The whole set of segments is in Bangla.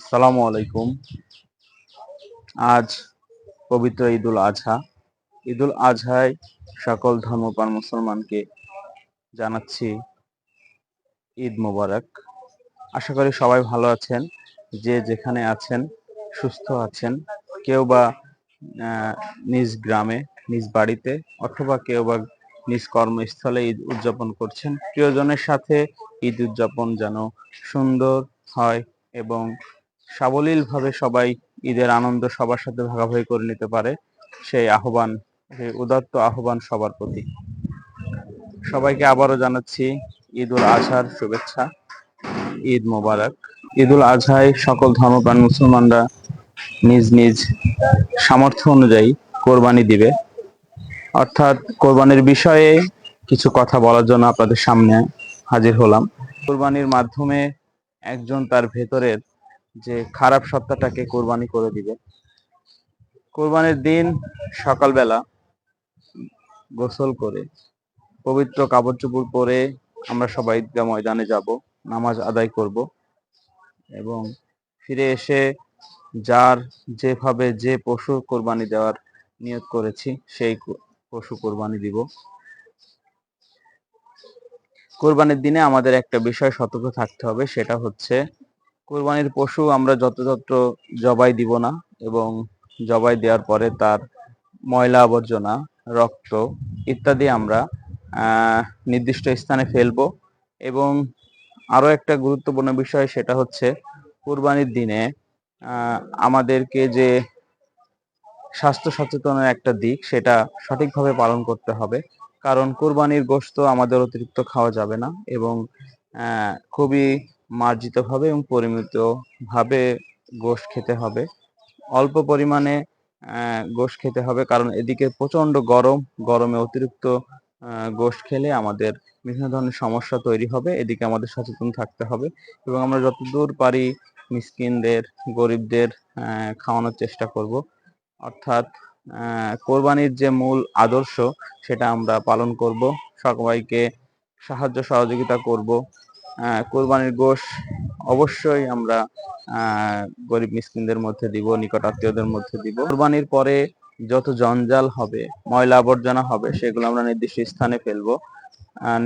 আসসালামু আলাইকুম। আজ পবিত্র ঈদুল আজহা। ঈদুল আজহায় সকল ধর্মপ্রাণ মুসলমানকে জানাচ্ছি ঈদ মোবারক। আশা করি সবাই ভালো আছেন, যে যেখানে আছেন, সুস্থ আছেন। কেউ বা নিজ গ্রামে, নিজ বাড়িতে অথবা কেউ বা নিজ কর্মস্থলে ঈদ উদযাপন করছেন। প্রিয়জনের সাথে ঈদ উদযাপন যেন সুন্দর হয় এবং সাবলীলভাবে সবাই ঈদের আনন্দ সবার সাথে ভাগাভাগি করে নিতে পারে। সেই আহ্বান, সেই উদাত্ত আহ্বান সবার প্রতি। সবাইকে আবারও জানাচ্ছি ঈদ উল আজহার শুভেচ্ছা, ঈদ মোবারক। ঈদ উল আজহায় সকল ধর্মপ্রাণ মুসলমানরা নিজ নিজ সামর্থ্য অনুযায়ী কোরবানি দিবে। অর্থাৎ কোরবানির বিষয়ে কিছু কথা বলার জন্য আপনাদের সামনে হাজির হলাম। কোরবানির মাধ্যমে একজন তার ভেতরের যে খারাপ সত্তাটাকে কোরবানি করে দিবে। কোরবানির দিন সকালবেলা গোসল করে, পবিত্র কাপড় চোপড় পরে আমরা সবাই ঈদগাহ ময়দানে যাব, নামাজ আদায় করব এবং ফিরে এসে যার যেভাবে যে পশু কোরবানি দেওয়ার নিয়ত করেছি, সেই পশু কোরবানি দিব। কোরবানির দিনে আমাদের একটা বিষয় সতর্ক থাকতে হবে, সেটা হচ্ছে কোরবানির পশু আমরা যথাযথ জবাই দিব না এবং জবাই দেওয়ার পরে তার ময়লা আবর্জনা, রক্ত ইত্যাদি আমরা নির্দিষ্ট স্থানে ফেলব। এবং আরও একটা গুরুত্বপূর্ণ বিষয় সেটা হচ্ছে কোরবানির দিনে আমাদেরকে যে স্বাস্থ্য সচেতনের একটা দিক সেটা সঠিকভাবে পালন করতে হবে। কারণ কোরবানির গোশত আমাদের অতিরিক্ত খাওয়া যাবে না এবং খুবই মার্জিত ভাবে এবং পরিমিত ভাবে গোশ খেতে হবে। অল্প পরিমাণে গোশ খেতে হবে কারণ এদিকে প্রচণ্ড গরম, গরমে অতিরিক্ত গোশ খেলে আমাদের বিভিন্ন ধরনের সমস্যা তৈরি হবে, এদিকে আমাদের সচেতন থাকতে হবে এবং আমরা যতদূর পারি মিসকিনদের, গরিবদের খাওয়ানোর চেষ্টা করব। অর্থাৎ কোরবানির যে মূল আদর্শ সেটা আমরা পালন করব, সবাইকে সাহায্য সহযোগিতা করব কোরবানির গোশ অবশ্যই আমরা গরিব মিসকিনদের মধ্যে দিব, নিকট আত্মীয়দের মধ্যে দিব। কোরবানির পরে যত জঞ্জাল হবে, ময়লা আবর্জনা হবে, সেগুলো আমরা নির্দিষ্ট স্থানে ফেলব।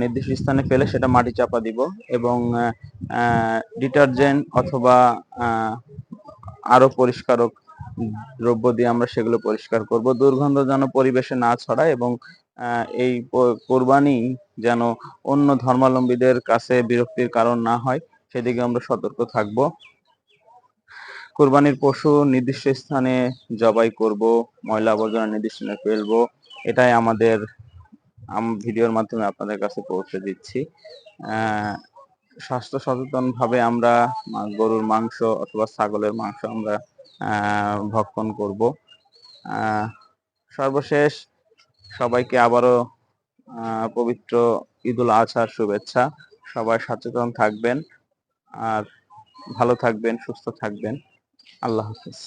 নির্দিষ্ট স্থানে ফেলে সেটা মাটি চাপা দিব এবং ডিটারজেন্ট অথবা আরও পরিষ্কারক দ্রব্য দিয়ে আমরা সেগুলো পরিষ্কার করব। দুর্গন্ধ যেন পরিবেশে না ছড়ায় এবং এই কোরবানি যেন অন্য ধর্মাবলম্বীদের কাছে বিরক্তির কারণ না হয়, সেদিকে আমরা সতর্ক থাকব। কোরবানির পশু নির্দিষ্ট স্থানে জবাই করব, ময়লা আবর্জনা নির্দিষ্ট ফেলব, এটাই আমাদের ভিডিওর মাধ্যমে আপনাদের কাছে পৌঁছে দিচ্ছি। স্বাস্থ্য সচেতন ভাবে আমরা গরুর মাংস অথবা ছাগলের মাংস আমরা ভক্ষণ করব। সর্বশেষ সবাইকে আবারও পবিত্র ঈদুল আজহার শুভেচ্ছা। সবাই সচেতন থাকবেন আর ভালো থাকবেন, সুস্থ থাকবেন। আল্লাহ হাফিজ।